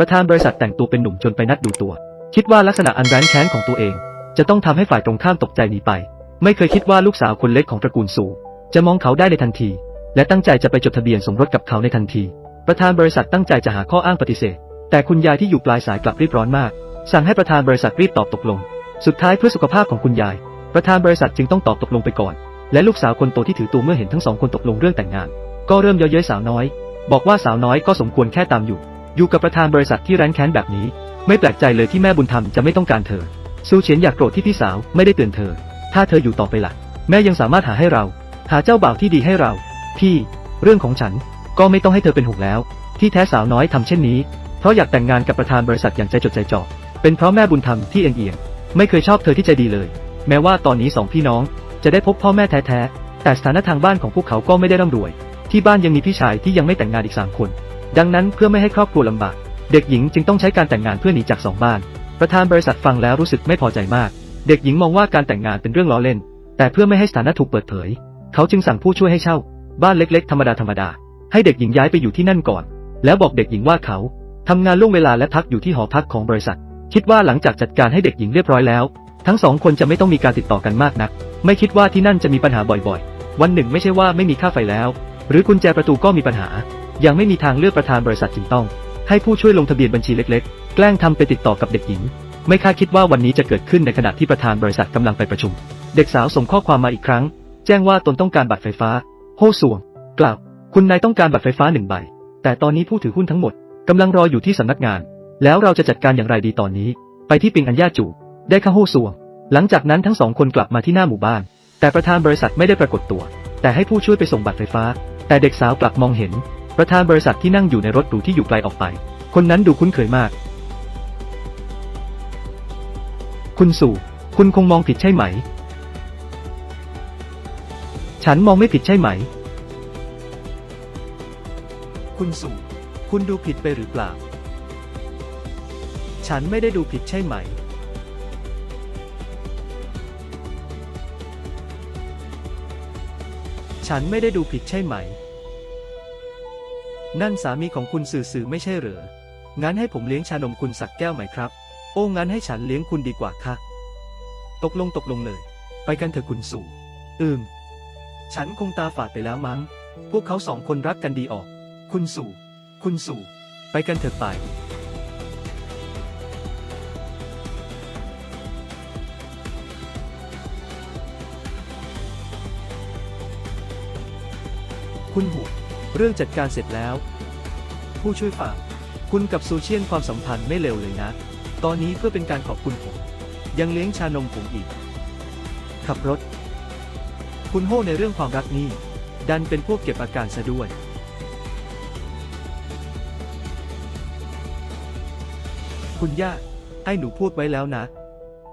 ประธานบริษัทแต่งตัวเป็นหนุ่มจนไปนัดดูตัว คิดว่าลักษณะอันแร้นแค้นของตัวเอง จะต้องทำให้ฝ่ายตรงข้ามตกใจหนีไป ไม่เคยคิดว่าลูกสาวคนเล็กของตระกูลสูจะมองเขาได้ในทันที และตั้งใจจะไปจดทะเบียนสมรสกับเขาในทันที ประธานบริษัทตั้งใจจะหาข้ออ้างปฏิเสธ แต่คุณยายที่อยู่ปลายสายกลับรีบร้อนมาก สั่งให้ประธานบริษัทรีบตอบตกลง สุดท้ายเพื่อสุขภาพของคุณยาย ประธานบริษัทจึงต้องตอบตกลงไปก่อน และลูกสาวคนโตที่ถือตัวเมื่อเห็นทั้งสองคนตกลงเรื่องแต่งงาน ก็เริ่มเย้ยเย้ยสาวน้อย บอกว่าสาวน้อยก็สมควรแค่ตามอยู่ อยู่กับประธานบริษัทที่แร้นแค้นแบบนี้ ไม่แปลกใจเลยที่แม่บุญธรรมจะไม่ต้องการเธอซูเฉียนอยากโกรธที่พี่สาวไม่ได้เตือนเธอ ถ้าเธออยู่ต่อไปล่ะ แม่ยังสามารถหาให้เรา หาเจ้าบ่าวที่ดีให้เรา พี่ เรื่องของฉันก็ไม่ต้องให้เธอเป็นห่วงแล้ว ที่แท้สาวน้อยทำเช่นนี้ เพราะอยากแต่งงานกับประธานบริษัทอย่างใจจดใจจ่อเป็นเพราะแม่บุญธรรมที่เอียงเอียงไม่เคยชอบเธอที่ใจดีเลย แม้ว่าตอนนี้สองพี่น้องจะได้พบพ่อแม่แท้ๆแต่สถานะทางบ้านของพวกเขาก็ไม่ได้ร่ำรวย ที่บ้านยังมีพี่ชายที่ยังไม่แต่งงานอีกสามคน ดังนั้นเพื่อไม่ให้ครอบครัวลำบาก เด็กหญิงจึงต้องใช้การแต่งงานเพื่อหนีจากสองบ้าน ประธานบริษัทฟังแล้วรู้สึกไม่พอใจมาก เด็กหญิงมองว่าการแต่งงานเป็นเรื่องล้อเล่น แต่เพื่อไม่ให้สถานะถูกเปิดเผย เขาจึงสั่งผู้ช่วยให้เช่า บ้านเล็กๆ ธรรมดาธรรมดา ให้เด็กหญิงย้ายไปอยู่ที่นั่นก่อน แล้วบอกเด็กหญิงว่าเขาทำงานล่วงเวลาและพักอยู่ที่หอพักของบริษัท คิดว่าหลังจากจัดการให้เด็กหญิงเรียบร้อยแล้ว ทั้งสองคนจะไม่ต้องมีการติดต่อกันมากนัก ไม่คิดว่าที่นั่นจะมีปัญหาบ่อยๆ วันหนึ่งไม่ใช่ว่าไม่มีค่าไฟแล้ว หรือกุญแจประตูก็มีปัญหา ยังไม่มีทางเลือกประธานบริษัทจึงต้อง ให้ผู้ช่วยลงทะเบียนบัญชีเล็กๆ แกล้งทำไปติดต่อกับเด็กหญิง ไม่คาดคิดว่าวันนี้จะเกิดขึ้นในขณะที่ประธานบริษัทกำลังไปประชุม เด็กสาวส่งข้อความมาอีกครั้ง แจ้งว่าตนต้องการบัตรไฟฟ้า โฮสวง กล่าว คุณนายต้องการบัตรไฟฟ้าหนึ่งใบ แต่ตอนนี้ผู้ถือหุ้นทั้งหมดกำลังรออยู่ที่สำนักงาน แล้วเราจะจัดการอย่างไรดีตอนนี้ ไปที่ปิงอัญญาจู ได้ข้าโฮสวง หลังจากนั้นทั้งสองคนกลับมาที่หน้าหมู่บ้าน แต่ประธานบริษัทไม่ได้ปรากฏตัว แต่ให้ผู้ช่วยไปส่งบัตรไฟฟ้า แต่เด็กสาวกลับมองเห็น ประธานบริษัทที่นั่งอยู่ในรถหรูที่อยู่ไกลออกไป คนนั้นดูคุ้นเคยมาก คุณสู่ คุณคงมองผิดใช่ไหม ฉันมองไม่ผิดใช่ไหม คุณสู่ คุณดูผิดไปหรือเปล่า ฉันไม่ได้ดูผิดใช่ไหม ฉันไม่ได้ดูผิดใช่ไหม นั่นสามีของคุณสื่อสื่อไม่ใช่เหรอ งั้นให้ผมเลี้ยงชานมคุณสักแก้วไหมครับ โอ้งั้นให้ฉันเลี้ยงคุณดีกว่าค่ะ ตกลงตกลงเลย ไปกันเถอะคุณสู่ อืม ฉันคงตาฝาดไปแล้วมั้ง พวกเขาสองคนรักกันดีออก คุณสู่ คุณสู่ ไปกันเถอะไปคุณหู เรื่องจัดการเสร็จแล้ว ผู้ช่วยฝากคุณกับซูเชียนความสัมพันธ์ไม่เลวเลยนะ ตอนนี้เพื่อเป็นการขอบคุณผม ยังเลี้ยงชานมผมอีก ขับรถ คุณโฮในเรื่องความรักนี่ ดันเป็นพวกเก็บอาการซะด้วยคุณย่าไอ้หนูพูดไว้แล้วนะ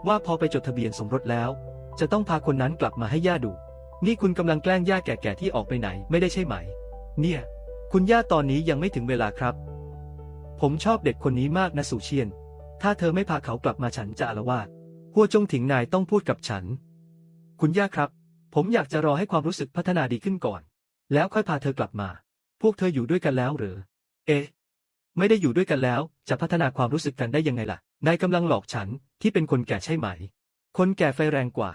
ว่าพอไปจดทะเบียนสมรสแล้ว จะต้องพาคนนั้นกลับมาให้ย่าดู นี่คุณกำลังแกล้งย่าแก่ๆที่ออกไปไหนไม่ได้ใช่ไหม เนี่ย คุณย่าตอนนี้ยังไม่ถึงเวลาครับ ผมชอบเด็กคนนี้มากนะสุเชียน ถ้าเธอไม่พาเขากลับมาฉันจะอาละวาดหัวจงถิงนายต้องพูดกับฉัน คุณย่าครับ ผมอยากจะรอให้ความรู้สึกพัฒนาดีขึ้นก่อน แล้วค่อยพาเธอกลับมา พวกเธออยู่ด้วยกันแล้วหรือ เอ๊ะ ไม่ได้อยู่ด้วยกันแล้ว จะพัฒนาความรู้สึกกันได้ยังไงล่ะ นายกำลังหลอกฉันที่เป็นคนแก่ใช่ไหม คนแก่ไฟแรงกว่า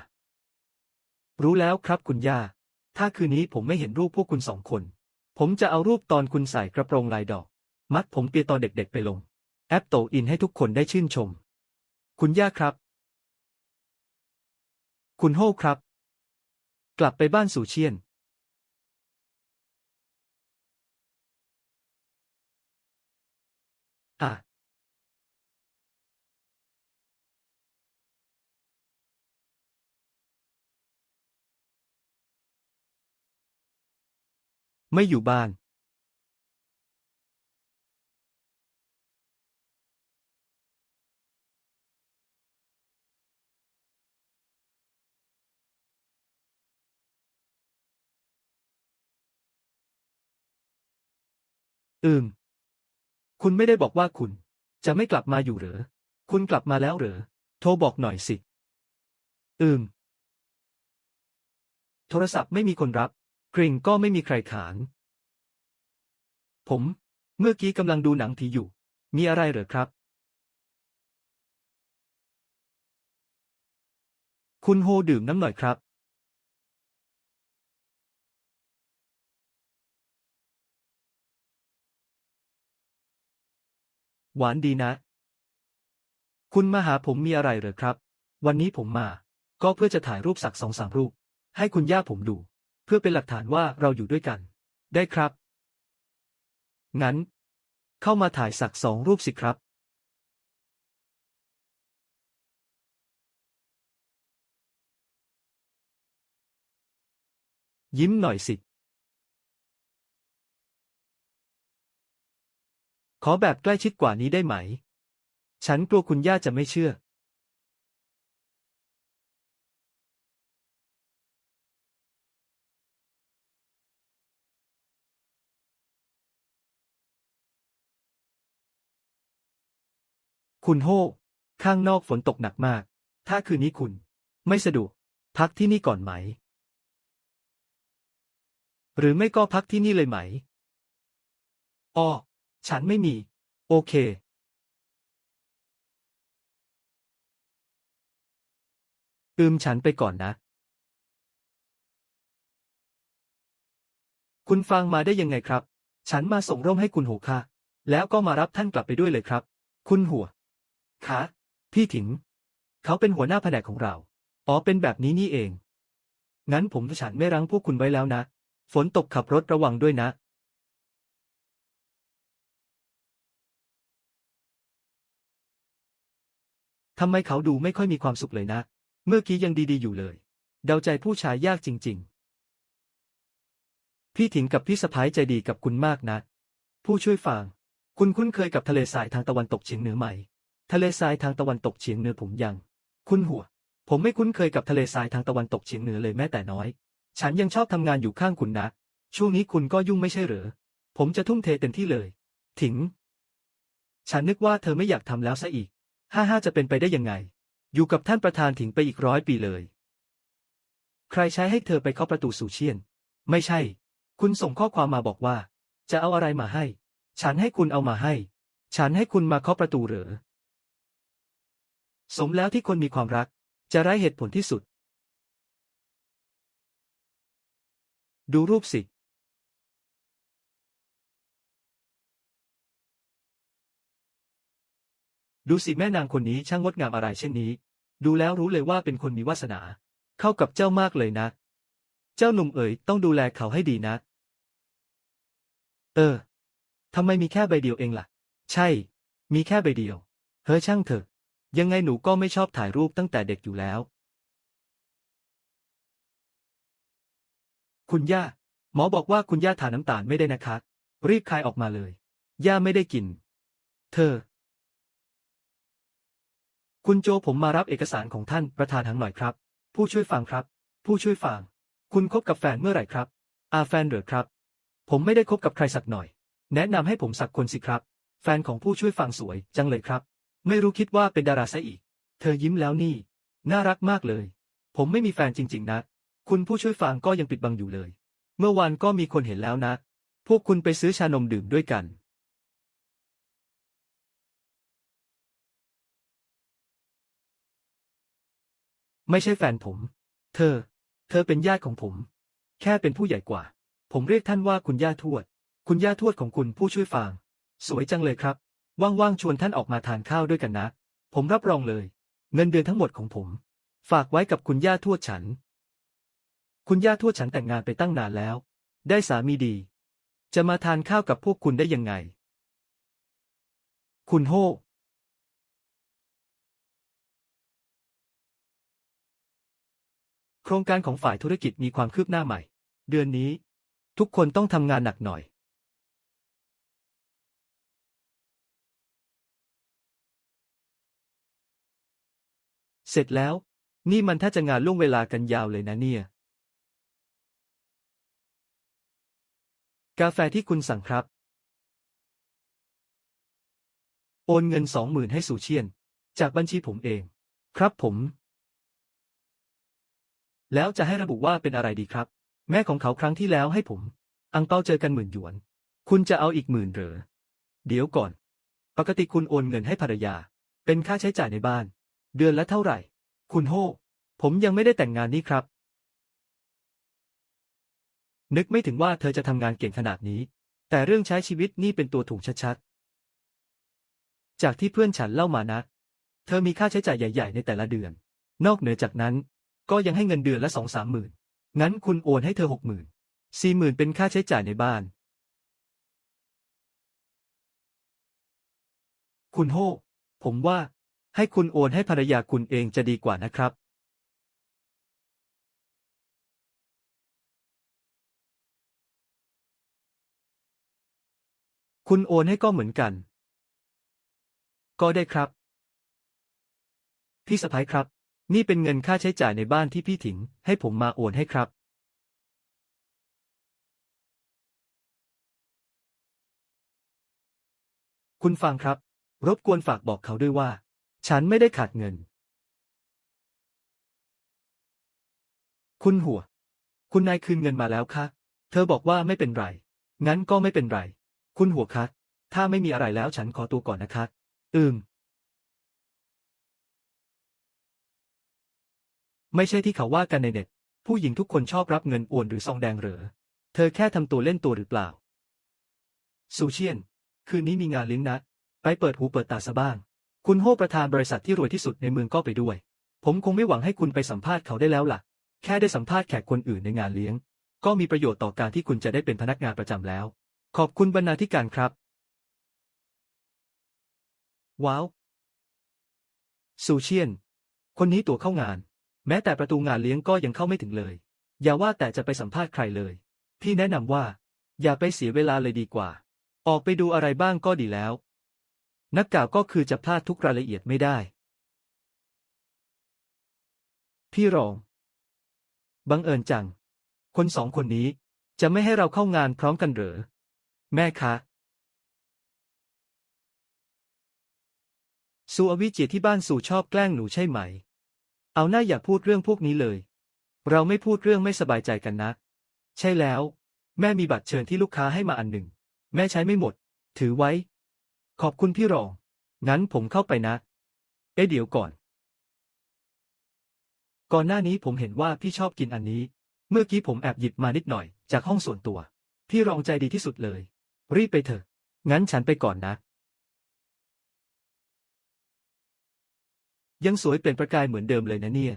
รู้แล้วครับคุณย่า ถ้าคืนนี้ผมไม่เห็นรูปพวกคุณสองคน ผมจะเอารูปตอนคุณใส่กระโปรงลายดอก มัดผมเปียตอนเด็กๆไปลง แอปโตอินให้ทุกคนได้ชื่นชม คุณย่าครับ คุณโฮครับ กลับไปบ้านสู่เชียนอะ ไม่อยู่บ้านอืม คุณไม่ได้บอกว่าคุณ จะไม่กลับมาอยู่หรอคุณกลับมาแล้วหรอโทรบอกหน่อยสิ อืม โทรศัพท์ไม่มีคนรับ กริ่งก็ไม่มีใครขาน ผม เมื่อกี้กำลังดูหนังผีอยู่ มีอะไรเหรอครับ คุณโฮดื่มน้ำหน่อยครับ หวานดีนะ คุณมาหาผมมีอะไรเหรอครับ วันนี้ผมมา ก็เพื่อจะถ่ายรูปสักสองสามรูป ให้คุณย่าผมดู เพื่อเป็นหลักฐานว่าเราอยู่ด้วยกัน ได้ครับ งั้น เข้ามาถ่ายสักสองรูปสิครับ ยิ้มหน่อยสิ ขอแบบใกล้ชิดกว่านี้ได้ไหม ฉันกลัวคุณย่าจะไม่เชื่อ คุณโฮข้างนอกฝนตกหนักมาก ถ้าคืนนี้คุณ ไม่สะดวก พักที่นี่ก่อนไหม หรือไม่ก็พักที่นี่เลยไหมอ้อฉันไม่มี โอเค อืมฉันไปก่อนนะ คุณฟังมาได้ยังไงครับ ฉันมาส่งร่มให้คุณหัวค่ะ แล้วก็มารับท่านกลับไปด้วยเลยครับ คุณหัว คะพี่ถิง เขาเป็นหัวหน้าแผนกของเรา อ๋อเป็นแบบนี้นี่เอง งั้นผมฉันไม่รั้งพวกคุณไว้แล้วนะ ฝนตกขับรถระวังด้วยนะ ทำไมเขาดูไม่ค่อยมีความสุขเลยนะ เมื่อกี้ยังดีๆอยู่เลย เดาใจผู้ชายยากจริง ๆ พี่ถิงกับพี่สะพ้ายใจดีกับคุณมากนะ ผู้ช่วยฟังคุณคุ้นเคยกับทะเลทรายทางตะวันตกเฉียงเหนือไหม ทะเลทรายทางตะวันตกเฉียงเหนือผมยัง คุณหัว ผมไม่คุ้นเคยกับทะเลทรายทางตะวันตกเฉียงเหนือเลยแม้แต่น้อย ฉันยังชอบทำงานอยู่ข้างคุณนะ ช่วงนี้คุณก็ยุ่งไม่ใช่เหรอ ผมจะทุ่มเทเต็มที่เลย ถิง ฉันนึกว่าเธอไม่อยากทำแล้วซะอีก ห้าห้าจะเป็นไปได้ยังไง อยู่กับท่านประธานถิงไปอีกร้อยปีเลย ใครใช้ให้เธอไปเคาะประตูสู่เชียน ไม่ใช่ คุณส่งข้อความมาบอกว่า จะเอาอะไรมาให้ ฉันให้คุณเอามาให้ ฉันให้คุณมาเคาะประตูเหรอ สมแล้วที่คนมีความรัก จะไร้เหตุผลที่สุด ดูรูปสิ ดูสิแม่นางคนนี้ช่างงดงามอะไรเช่นนี้ ดูแล้วรู้เลยว่าเป็นคนมีวาสนา เข้ากับเจ้ามากเลยนะ เจ้าหนุ่มเอ๋ยต้องดูแลเขาให้ดีนะ เออทำไมมีแค่ใบเดียวเองล่ะ ใช่ มีแค่ใบเดียว เฮ้ช่างเถอะ ยังไงหนูก็ไม่ชอบถ่ายรูปตั้งแต่เด็กอยู่แล้ว คุณย่า หมอบอกว่าคุณย่าทานน้ำตาลไม่ได้นะคะ รีบคายออกมาเลย ย่าไม่ได้กิน เธอ คุณโจผมมารับเอกสารของท่านประธานทางหน่อยครับ ผู้ช่วยฟังครับ ผู้ช่วยฟัง คุณคบกับแฟนเมื่อไหร่ครับ อาแฟนเหรอครับ ผมไม่ได้คบกับใครสักหน่อย แนะนำให้ผมสักคนสิครับ แฟนของผู้ช่วยฟังสวยจังเลยครับ ไม่รู้คิดว่าเป็นดาราซะอีก เธอยิ้มแล้วนี่ น่ารักมากเลย ผมไม่มีแฟนจริง ๆ นะ คุณผู้ช่วยฟังก็ยังปิดบังอยู่เลย เมื่อวานก็มีคนเห็นแล้วนะ พวกคุณไปซื้อชานมดื่มด้วยกัน ไม่ใช่แฟนผม เธอ เธอเป็นญาติของผม แค่เป็นผู้ใหญ่กว่า ผมเรียกท่านว่าคุณย่าทวด คุณย่าทวดของคุณผู้ช่วยฟาง สวยจังเลยครับ ว่างๆชวนท่านออกมาทานข้าวด้วยกันนะ ผมรับรองเลย เงินเดือนทั้งหมดของผม ฝากไว้กับคุณย่าทวดฉัน คุณย่าทวดฉันแต่งงานไปตั้งนานแล้ว ได้สามีดี จะมาทานข้าวกับพวกคุณได้ยังไง คุณโฮโครงการของฝ่ายธุรกิจมีความคืบหน้าใหม่ เดือนนี้ ทุกคนต้องทำงานหนักหน่อย เสร็จแล้ว นี่มันถ้าจะงานล่วงเวลากันยาวเลยนะเนี่ย กาแฟที่คุณสั่งครับ โอนเงินสองหมื่นให้สู่เชียน จากบัญชีผมเอง ครับผม แล้วจะให้ระบุว่าเป็นอะไรดีครับ แม่ของเขาครั้งที่แล้วให้ผม อังเปาเจอกันหมื่นหยวน คุณจะเอาอีกหมื่นเหรอ เดี๋ยวก่อน ปกติคุณโอนเงินให้ภรรยา เป็นค่าใช้จ่ายในบ้าน เดือนละเท่าไหร่ คุณโฮ ผมยังไม่ได้แต่งงานนี่ครับ นึกไม่ถึงว่าเธอจะทำงานเก่งขนาดนี้ แต่เรื่องใช้ชีวิตนี่เป็นตัวถูกชัดๆ จากที่เพื่อนฉันเล่ามานะ เธอมีค่าใช้จ่ายใหญ่ ๆ ในแต่ละเดือน นอกเหนือจากนั้น ก็ยังให้เงินเดือนละสองสามหมื่น งั้นคุณโอนให้เธอหกหมื่น สี่หมื่นเป็นค่าใช้จ่ายในบ้าน คุณโฮผมว่า ให้คุณโอนให้ภรรยาคุณเองจะดีกว่านะครับคุณโอนให้ก็เหมือนกัน ก็ได้ครับ พี่สะพ้ายครับ นี่เป็นเงินค่าใช้จ่ายในบ้านที่พี่ถิง ให้ผมมาโอนให้ครับ คุณฟังครับ รบกวนฝากบอกเขาด้วยว่า ฉันไม่ได้ขาดเงิน คุณหัว คุณนายคืนเงินมาแล้วคะ เธอบอกว่าไม่เป็นไร งั้นก็ไม่เป็นไร คุณหัวคะ ถ้าไม่มีอะไรแล้วฉันขอตัวก่อนนะคะ อืม ไม่ใช่ที่เขาว่ากันในเน็ต ผู้หญิงทุกคนชอบรับเงินโอนหรือซองแดงเหรอ เธอแค่ทำตัวเล่นตัวหรือเปล่า ซูเชียน คืนนี้มีงานเลี้ยงนะ ไปเปิดหูเปิดตาซะบ้าง คุณโฮประธานบริษัทที่รวยที่สุดในเมืองก็ไปด้วย ผมคงไม่หวังให้คุณไปสัมภาษณ์เขาได้แล้วล่ะ แค่ได้สัมภาษณ์แขกคนอื่นในงานเลี้ยง ก็มีประโยชน์ต่อการที่คุณจะได้เป็นพนักงานประจำแล้ว ขอบคุณบรรณาธิการครับ ว้าวซูเชียน คนนี้ตัวเข้างาน แม้แต่ประตูงานเลี้ยงก็ยังเข้าไม่ถึงเลย อย่าว่าแต่จะไปสัมภาษณ์ใครเลย พี่แนะนำว่า อย่าไปเสียเวลาเลยดีกว่า ออกไปดูอะไรบ้างก็ดีแล้ว นักกล่าวก็คือจะพลาดทุกรายละเอียดไม่ได้ พี่รอง บังเอิญจัง คนสองคนนี้จะไม่ให้เราเข้างานพร้อมกันเหรอ แม่คะสูอวิจียที่บ้านสู่ชอบแกล้งหนูใช่ไหม เอาหน้าอย่าพูดเรื่องพวกนี้เลย เราไม่พูดเรื่องไม่สบายใจกันนะ ใช่แล้ว แม่มีบัตรเชิญที่ลูกค้าให้มาอันหนึ่ง แม่ใช้ไม่หมด ถือไว้ ขอบคุณพี่รอง งั้นผมเข้าไปนะ เอ๊ะเดี๋ยวก่อน ก่อนหน้านี้ผมเห็นว่าพี่ชอบกินอันนี้ เมื่อกี้ผมแอบหยิบมานิดหน่อย จากห้องส่วนตัว พี่รองใจดีที่สุดเลย รีบไปเถอะ งั้นฉันไปก่อนนะ ยังสวยเปล่งประกายเหมือนเดิมเลยนะเนี่ย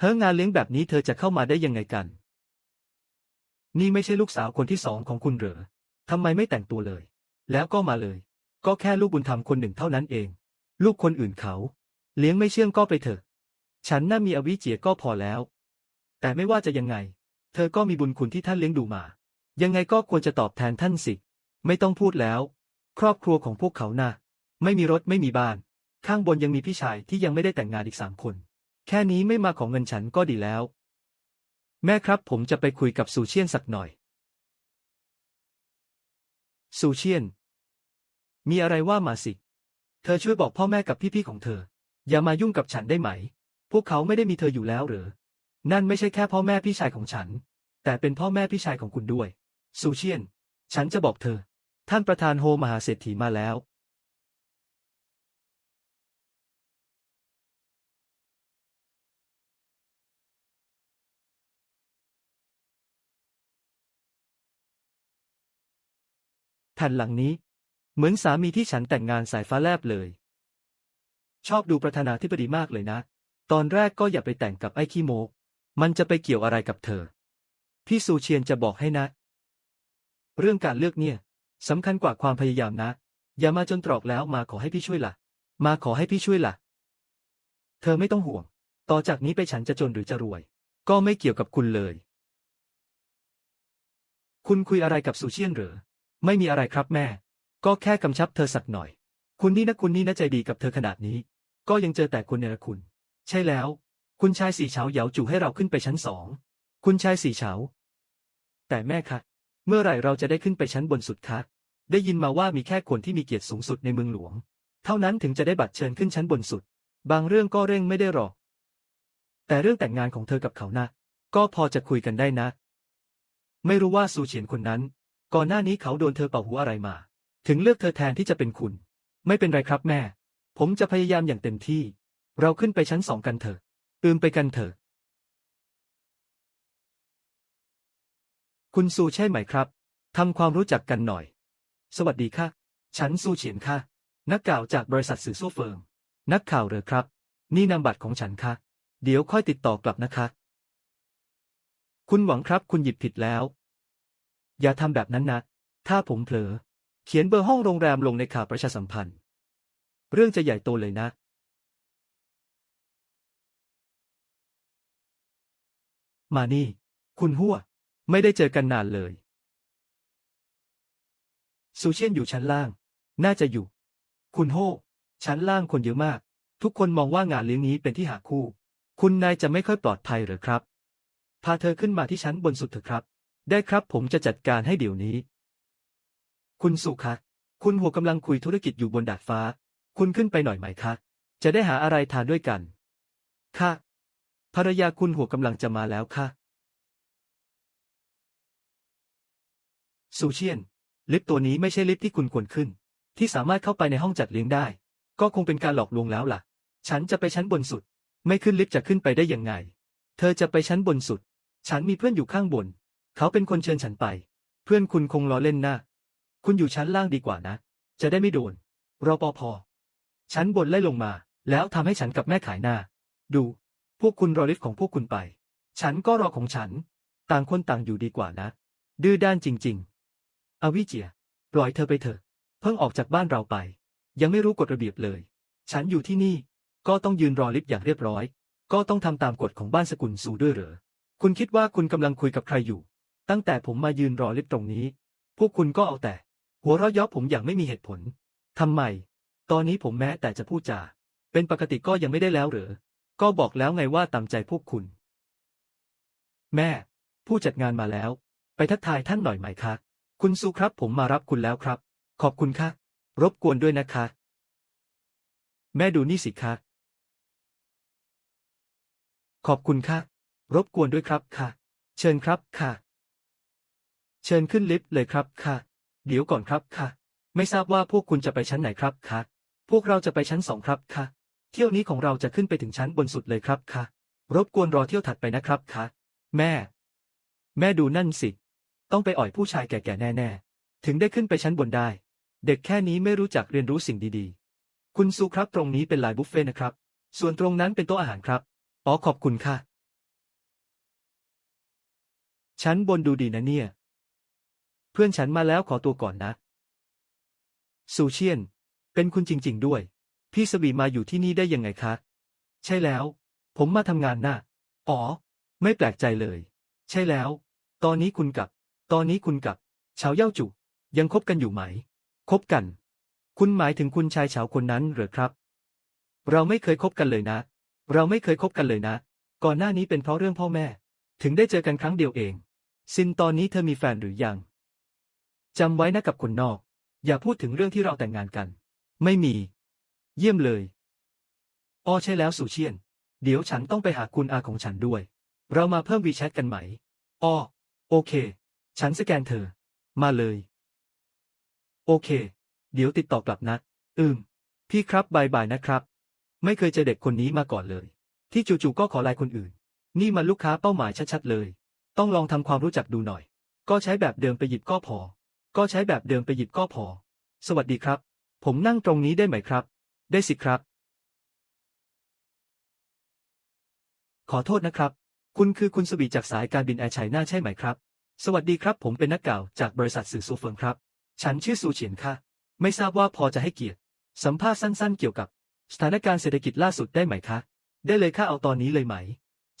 เฮ้งานเลี้ยงแบบนี้เธอจะเข้ามาได้ยังไงกัน นี่ไม่ใช่ลูกสาวคนที่สองของคุณเหรอทำไมไม่แต่งตัวเลย แล้วก็มาเลย ก็แค่ลูกบุญธรรมคนหนึ่งเท่านั้นเอง ลูกคนอื่นเขา เลี้ยงไม่เชื่องก็ไปเถอะ ฉันน่ามีอวิเจียก็พอแล้ว แต่ไม่ว่าจะยังไง เธอก็มีบุญคุณที่ท่านเลี้ยงดูมา ยังไงก็ควรจะตอบแทนท่านสิ ไม่ต้องพูดแล้ว ครอบครัวของพวกเขานะ่ะ ไม่มีรถไม่มีบ้าน ข้างบนยังมีพี่ชายที่ยังไม่ได้แต่งงานอีกสามคน แค่นี้ไม่มาของเงินฉันก็ดีแล้ว แม่ครับผมจะไปคุยกับซูเชียนสักหน่อยซูเชียน มีอะไรว่ามาสิ เธอช่วยบอกพ่อแม่กับพี่ๆของเธอ อย่ามายุ่งกับฉันได้ไหม พวกเขาไม่ได้มีเธออยู่แล้วหรือ นั่นไม่ใช่แค่พ่อแม่พี่ชายของฉัน แต่เป็นพ่อแม่พี่ชายของคุณด้วย ซูเชียน ฉันจะบอกเธอ ท่านประธานโฮมหาเศรษฐีมาแล้ว แผ่นหลังนี้ เหมือนสามีที่ฉันแต่งงานสายฟ้าแลบเลย ชอบดูประธานาธิบดีมากเลยนะ ตอนแรกก็อย่าไปแต่งกับไอ้ขี้โมก มันจะไปเกี่ยวอะไรกับเธอ พี่ซูเชียนจะบอกให้นะ เรื่องการเลือกเนี่ยสำคัญกว่าความพยายามนะ อย่ามาจนตรอกแล้วมาขอให้พี่ช่วยละ่ะ มาขอให้พี่ช่วยละ่ะ เธอไม่ต้องห่วง ต่อจากนี้ไปฉันจะจนหรือจะรวย ก็ไม่เกี่ยวกับคุณเลย คุณคุยอะไรกับซูเชียนเหรอไม่มีอะไรครับแม่ ก็แค่กำชับเธอสักหน่อย คุณนี่นะคุณนี่นะใจดีกับเธอขนาดนี้ ก็ยังเจอแต่คนเนรคุณ ใช่แล้ว คุณชายสีเฉาเหยาจู่ให้เราขึ้นไปชั้นสอง คุณชายสีเฉา แต่แม่คะ เมื่อไหร่เราจะได้ขึ้นไปชั้นบนสุดคะ ได้ยินมาว่ามีแค่คนที่มีเกียรติสูงสุดในเมืองหลวง เท่านั้นถึงจะได้บัตรเชิญขึ้นชั้นบนสุด บางเรื่องก็เร่งไม่ได้หรอก แต่เรื่องแต่งงานของเธอกับเขานะ ก็พอจะคุยกันได้นะ ไม่รู้ว่าซูเฉียนคนนั้น ก่อนหน้านี้เขาโดนเธอเป่าหูอะไรมา ถึงเลือกเธอแทนที่จะเป็นคุณ ไม่เป็นไรครับแม่ ผมจะพยายามอย่างเต็มที่ เราขึ้นไปชั้นสองกันเถอะอืมไปกันเถอะ คุณซูใช่ไหมครับทำความรู้จักกันหน่อย สวัสดีค่ะ ฉันซูเฉียนค่ะ นักข่าวจากบริษัทสื่อโซเฟิง นักข่าวเหรอครับ นี่นามบัตรของฉันค่ะ เดี๋ยวค่อยติดต่อกลับนะคะ คุณหวังครับคุณหยิบผิดแล้ว อย่าทำแบบนั้นนะ ถ้าผมเผลอ เขียนเบอร์ห้องโรงแรมลงในข่าวประชาสัมพันธ์ เรื่องจะใหญ่โตเลยนะมานี่ คุณหัว ไม่ได้เจอกันนานเลย ซูเชียนอยู่ชั้นล่าง น่าจะอยู่ คุณโฮชั้นล่างคนเยอะมาก ทุกคนมองว่างานเลี้ยงนี้เป็นที่หาคู่ คุณนายจะไม่ค่อยปลอดภัยหรือครับ พาเธอขึ้นมาที่ชั้นบนสุดเถอะครับ ได้ครับผมจะจัดการให้เดี๋ยวนี้ คุณสุคะ คุณหัวกำลังคุยธุรกิจอยู่บนดาดฟ้า คุณขึ้นไปหน่อยไหมคะ จะได้หาอะไรทานด้วยกัน ค่ะ ภรรยาคุณหัวกำลังจะมาแล้วค่ะ ซูเชียน ลิฟต์ตัวนี้ไม่ใช่ลิฟต์ที่คุณควรขึ้น ที่สามารถเข้าไปในห้องจัดเลี้ยงได้ ก็คงเป็นการหลอกลวงแล้วล่ะ ฉันจะไปชั้นบนสุด ไม่ขึ้นลิฟต์จะขึ้นไปได้ยังไง เธอจะไปชั้นบนสุด ฉันมีเพื่อนอยู่ข้างบน เขาเป็นคนเชิญฉันไป เพื่อนคุณคงล้อเล่นนะ คุณอยู่ชั้นล่างดีกว่านะ จะได้ไม่โดนรอปภชั้นบนไล่ลงมา แล้วทำให้ฉันกับแม่ขายหน้า ดู พวกคุณรอลิฟต์ของพวกคุณไป ฉันก็รอของฉัน ต่างคนต่างอยู่ดีกว่านะ ดื้อด้านจริง ๆ อวิเจีย ปล่อยเธอไปเถอะ เพิ่งออกจากบ้านเราไป ยังไม่รู้กฎระเบียบเลย ฉันอยู่ที่นี่ ก็ต้องยืนรอลิฟต์อย่างเรียบร้อย ก็ต้องทำตามกฎของบ้านสกุลสูด้วยเหรอ คุณคิดว่าคุณกำลังคุยกับใครอยู่ ตั้งแต่ผมมายืนรอลิฟต์ตรงนี้ พวกคุณก็เอาแต่ หัวเราะยาะผมอย่างไม่มีเหตุผล ทำไม ตอนนี้ผมแม้แต่จะพูดจา เป็นปกติก็ยังไม่ได้แล้วเหรอก็บอกแล้วไงว่าตามใจพวกคุณ แม่ ผู้จัดงานมาแล้ว ไปทักทายท่านหน่อยไหมคะ คุณซูครับผมมารับคุณแล้วครับ ขอบคุณค่ะ รบกวนด้วยนะคะ แม่ดูนี่สิคะขอบคุณค่ะ รบกวนด้วยครับค่ะ เชิญครับค่ะ เชิญขึ้นลิฟต์เลยครับค่ะ เดี๋ยวก่อนครับค่ะ ไม่ทราบว่าพวกคุณจะไปชั้นไหนครับค่ะ พวกเราจะไปชั้นสองครับค่ะ เที่ยวนี้ของเราจะขึ้นไปถึงชั้นบนสุดเลยครับค่ะ รบกวนรอเที่ยวถัดไปนะครับค่ะ แม่ แม่ดูนั่นสิ ต้องไปอ่อยผู้ชายแก่ๆแน่ๆ ถึงได้ขึ้นไปชั้นบนได้ เด็กแค่นี้ไม่รู้จักเรียนรู้สิ่งดีๆ คุณซูครับตรงนี้เป็นลายบุฟเฟ่นะครับ ส่วนตรงนั้นเป็นโต๊ะอาหารครับ อ๋อขอบคุณค่ะ ชั้นบนดูดีนะเนี่ย พื่อนฉันมาแล้วขอตัวก่อนนะซูเชียน เป็นคุณจริง ๆ ด้วย พี่สบีมาอยู่ที่นี่ได้ยังไงคะ ใช่แล้ว ผมมาทำงานน่ะ อ๋อ ไม่แปลกใจเลย ใช่แล้ว ตอนนี้คุณกับ ตอนนี้คุณกับเฉาเย่าจุ ยังคบกันอยู่ไหม คบกัน คุณหมายถึงคุณชายเฉาคนนั้นหรือครับ เราไม่เคยคบกันเลยนะ เราไม่เคยคบกันเลยนะ ก่อนหน้านี้เป็นเพราะเรื่องพ่อแม่ ถึงได้เจอกันครั้งเดียวเอง ซินตอนนี้เธอมีแฟนหรือยัง จำไว้นะกับคนนอก อย่าพูดถึงเรื่องที่เราแต่งงานกัน ไม่มี เยี่ยมเลยอ้อใช่แล้วสุเชียน เดี๋ยวฉันต้องไปหาคุณอาของฉันด้วย เรามาเพิ่มวีแชทกันไหมอ้อโอเค ฉันสแกนเธอ มาเลย โอเค เดี๋ยวติดต่อกลับนะอืม พี่ครับบายบายนะครับ ไม่เคยเจอเด็กคนนี้มาก่อนเลย ที่จู่ๆก็ขอไลน์คนอื่น นี่มันลูกค้าเป้าหมายชัดๆเลย ต้องลองทำความรู้จักดูหน่อย ก็ใช้แบบเดิมไปหยิบก็พอ ก็ใช้แบบเดิมไปหยิบก็พอ สวัสดีครับ ผมนั่งตรงนี้ได้ไหมครับ ได้สิครับ ขอโทษนะครับ คุณคือคุณสบีจากสายการบินแอร์ไชน่าใช่ไหมครับ สวัสดีครับ ผมเป็นนักข่าวจากบริษัทสื่อซูเฟิงครับ ฉันชื่อซูเฉียนค่ะ ไม่ทราบว่าพอจะให้เกียรติ สัมภาษณ์สั้นๆ เกี่ยวกับ สถานการณ์เศรษฐกิจล่าสุดได้ไหมคะ ได้เลยค่ะเอาตอนนี้เลยไหม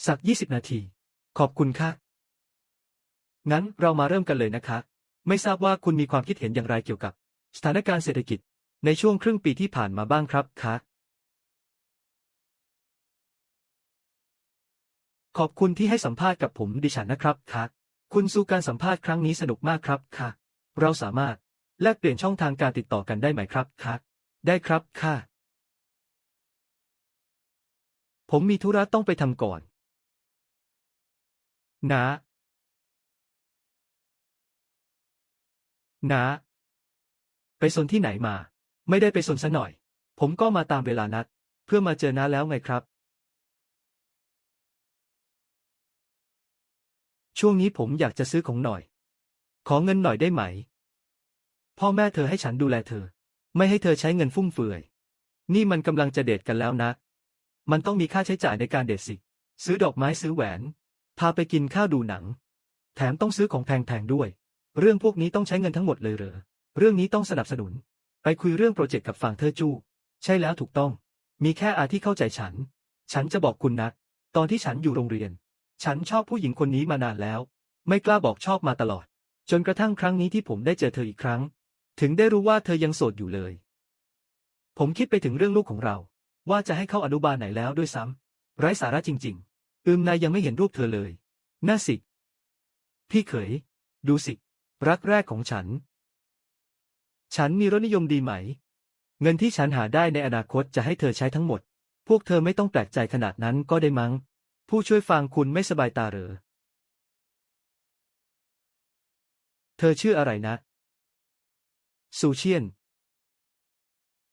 สัก 20 นาที ขอบคุณค่ะงั้นเรามาเริ่มกันเลยนะคะ ไม่ทราบว่าคุณมีความคิดเห็นอย่างไรเกี่ยวกับ สถานการณ์เศรษฐกิจในช่วงครึ่งปีที่ผ่านมาบ้างครับคะขอบคุณที่ให้สัมภาษณ์กับผมดิฉันนะครับค่ะคุณสู่การสัมภาษณ์ครั้งนี้สนุกมากครับค่ะ เราสามารถแลกเปลี่ยนช่องทางการติดต่อกันได้ไหมครับค่ะได้ครับค่ะ ผมมีธุระต้องไปทำก่อน นะ นะไปสนที่ไหนมา ไม่ได้ไปสนซะหน่อย ผมก็มาตามเวลานัด เพื่อมาเจอน้าแล้วไงครับ ช่วงนี้ผมอยากจะซื้อของหน่อย ขอเงินหน่อยได้ไหม พ่อแม่เธอให้ฉันดูแลเธอ ไม่ให้เธอใช้เงินฟุ่มเฟือย นี่มันกำลังจะเดทกันแล้วนะ มันต้องมีค่าใช้จ่ายในการเดทสิ ซื้อดอกไม้ซื้อแหวน พาไปกินข้าวดูหนัง แถมต้องซื้อของแพงๆด้วย เรื่องพวกนี้ต้องใช้เงินทั้งหมดเลยเหรอ เรื่องนี้ต้องสนับสนุน ไปคุยเรื่องโปรเจกต์กับฝั่งเธอจู้ ใช่แล้วถูกต้อง มีแค่อาที่เข้าใจฉัน ฉันจะบอกคุณนะตอนที่ฉันอยู่โรงเรียน ฉันชอบผู้หญิงคนนี้มานานแล้ว ไม่กล้าบอกชอบมาตลอด จนกระทั่งครั้งนี้ที่ผมได้เจอเธออีกครั้ง ถึงได้รู้ว่าเธอยังโสดอยู่เลย ผมคิดไปถึงเรื่องลูกของเรา ว่าจะให้เข้าอนุบาลไหนแล้วด้วยซ้ำไร้สาระจริง ๆ อืมนายยังไม่เห็นรูปเธอเลย น่าสิ พี่เขย ดูสิ รักแรกของฉัน ฉันมีรสนิยมดีไหม เงินที่ฉันหาได้ในอนาคตจะให้เธอใช้ทั้งหมด พวกเธอไม่ต้องแปลกใจขนาดนั้นก็ได้มั้ง ผู้ช่วยฟังคุณไม่สบายตาเหรอ เธอชื่ออะไรนะ ซูเชียน